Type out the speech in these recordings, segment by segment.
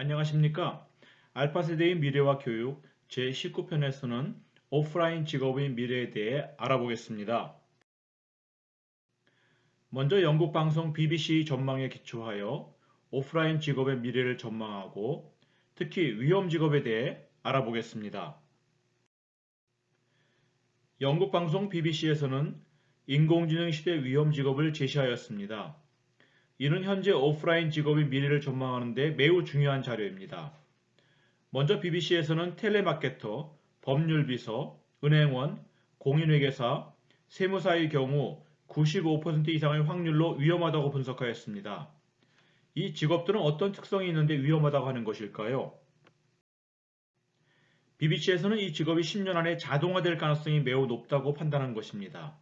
안녕하십니까? 알파세대의 미래와 교육 제19편에서는 오프라인 직업의 미래에 대해 알아보겠습니다. 먼저 영국 방송 BBC 전망에 기초하여 오프라인 직업의 미래를 전망하고 특히 위험 직업에 대해 알아보겠습니다. 영국 방송 BBC에서는 인공지능 시대 위험 직업을 제시하였습니다. 이는 현재 오프라인 직업의 미래를 전망하는데 매우 중요한 자료입니다. 먼저 BBC에서는 텔레마케터, 법률비서, 은행원, 공인회계사, 세무사의 경우 95% 이상의 확률로 위험하다고 분석하였습니다. 이 직업들은 어떤 특성이 있는데 위험하다고 하는 것일까요? BBC에서는 이 직업이 10년 안에 자동화될 가능성이 매우 높다고 판단한 것입니다.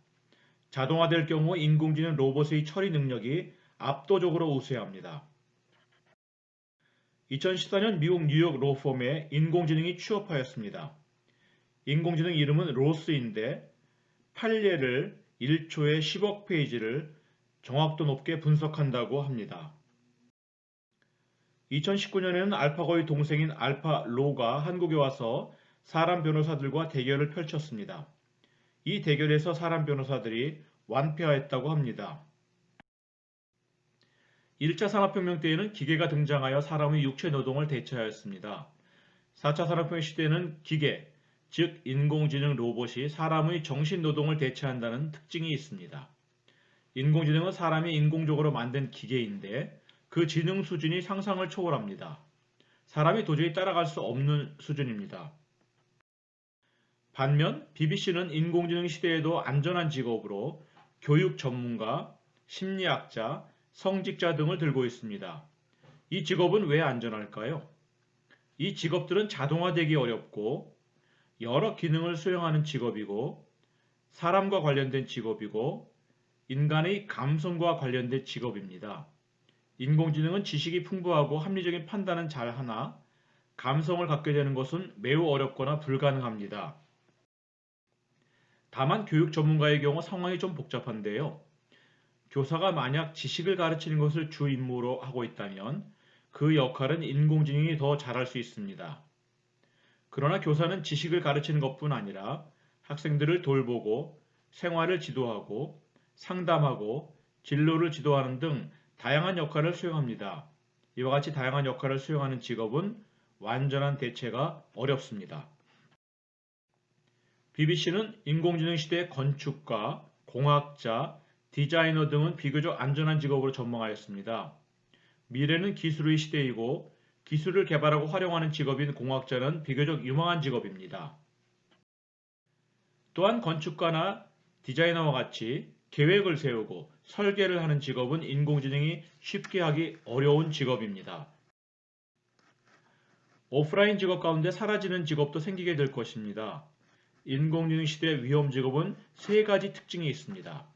자동화될 경우 인공지능 로봇의 처리 능력이 압도적으로 우세합니다. 2014년 미국 뉴욕 로펌에 인공지능이 취업하였습니다. 인공지능 이름은 로스인데 판례를 1초에 10억 페이지를 정확도 높게 분석한다고 합니다. 2019년에는 알파고의 동생인 알파로가 한국에 와서 사람 변호사들과 대결을 펼쳤습니다. 이 대결에서 사람 변호사들이 완패하였다고 합니다. 1차 산업혁명 때에는 기계가 등장하여 사람의 육체 노동을 대체하였습니다. 4차 산업혁명 시대에는 기계, 즉 인공지능 로봇이 사람의 정신 노동을 대체한다는 특징이 있습니다. 인공지능은 사람이 인공적으로 만든 기계인데 그 지능 수준이 상상을 초월합니다. 사람이 도저히 따라갈 수 없는 수준입니다. 반면 BBC는 인공지능 시대에도 안전한 직업으로 교육 전문가, 심리학자, 성직자 등을 들고 있습니다. 이 직업은 왜 안전할까요? 이 직업들은 자동화되기 어렵고 여러 기능을 수행하는 직업이고 사람과 관련된 직업이고 인간의 감성과 관련된 직업입니다. 인공지능은 지식이 풍부하고 합리적인 판단은 잘하나 감성을 갖게 되는 것은 매우 어렵거나 불가능합니다. 다만 교육 전문가의 경우 상황이 좀 복잡한데요. 교사가 만약 지식을 가르치는 것을 주 임무로 하고 있다면 그 역할은 인공지능이 더 잘할 수 있습니다. 그러나 교사는 지식을 가르치는 것뿐 아니라 학생들을 돌보고 생활을 지도하고 상담하고 진로를 지도하는 등 다양한 역할을 수행합니다. 이와 같이 다양한 역할을 수행하는 직업은 완전한 대체가 어렵습니다. BBC는 인공지능 시대 건축가, 공학자, 디자이너 등은 비교적 안전한 직업으로 전망하였습니다. 미래는 기술의 시대이고 기술을 개발하고 활용하는 직업인 공학자는 비교적 유망한 직업입니다. 또한 건축가나 디자이너와 같이 계획을 세우고 설계를 하는 직업은 인공지능이 쉽게 하기 어려운 직업입니다. 오프라인 직업 가운데 사라지는 직업도 생기게 될 것입니다. 인공지능 시대 위험 직업은 세 가지 특징이 있습니다.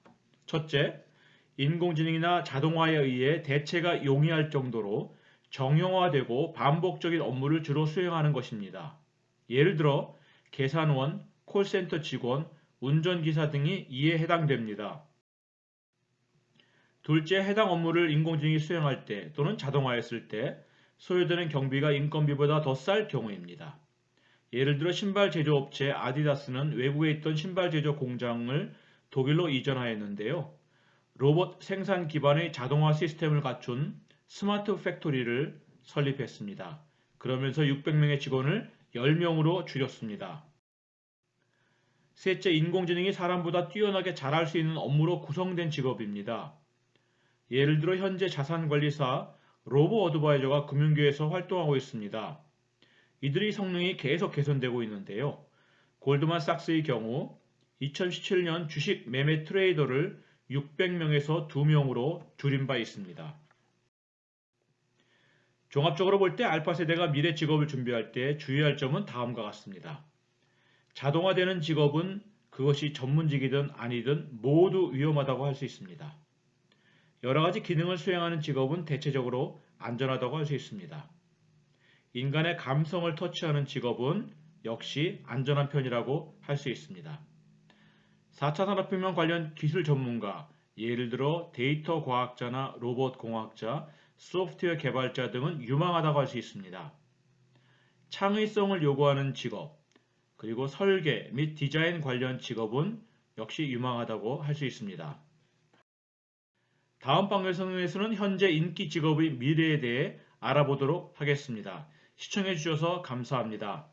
첫째, 인공지능이나 자동화에 의해 대체가 용이할 정도로 정형화되고 반복적인 업무를 주로 수행하는 것입니다. 예를 들어 계산원, 콜센터 직원, 운전기사 등이 이에 해당됩니다. 둘째, 해당 업무를 인공지능이 수행할 때 또는 자동화했을 때 소요되는 경비가 인건비보다 더 쌀 경우입니다. 예를 들어 신발 제조업체 아디다스는 외국에 있던 신발 제조 공장을 독일로 이전하였는데요. 로봇 생산 기반의 자동화 시스템을 갖춘 스마트 팩토리를 설립했습니다. 그러면서 600명의 직원을 10명으로 줄였습니다. 셋째, 인공지능이 사람보다 뛰어나게 잘할 수 있는 업무로 구성된 직업입니다. 예를 들어 현재 자산관리사 로보 어드바이저가 금융계에서 활동하고 있습니다. 이들의 성능이 계속 개선되고 있는데요. 골드만삭스의 경우 2017년 주식 매매 트레이더를 600명에서 2명으로 줄인 바 있습니다. 종합적으로 볼 때 알파 세대가 미래 직업을 준비할 때 주의할 점은 다음과 같습니다. 자동화되는 직업은 그것이 전문직이든 아니든 모두 위험하다고 할 수 있습니다. 여러 가지 기능을 수행하는 직업은 대체적으로 안전하다고 할 수 있습니다. 인간의 감성을 터치하는 직업은 역시 안전한 편이라고 할 수 있습니다. 4차 산업혁명 관련 기술 전문가, 예를 들어 데이터 과학자나 로봇 공학자, 소프트웨어 개발자 등은 유망하다고 할 수 있습니다. 창의성을 요구하는 직업, 그리고 설계 및 디자인 관련 직업은 역시 유망하다고 할 수 있습니다. 다음 방송에서는 현재 인기 직업의 미래에 대해 알아보도록 하겠습니다. 시청해 주셔서 감사합니다.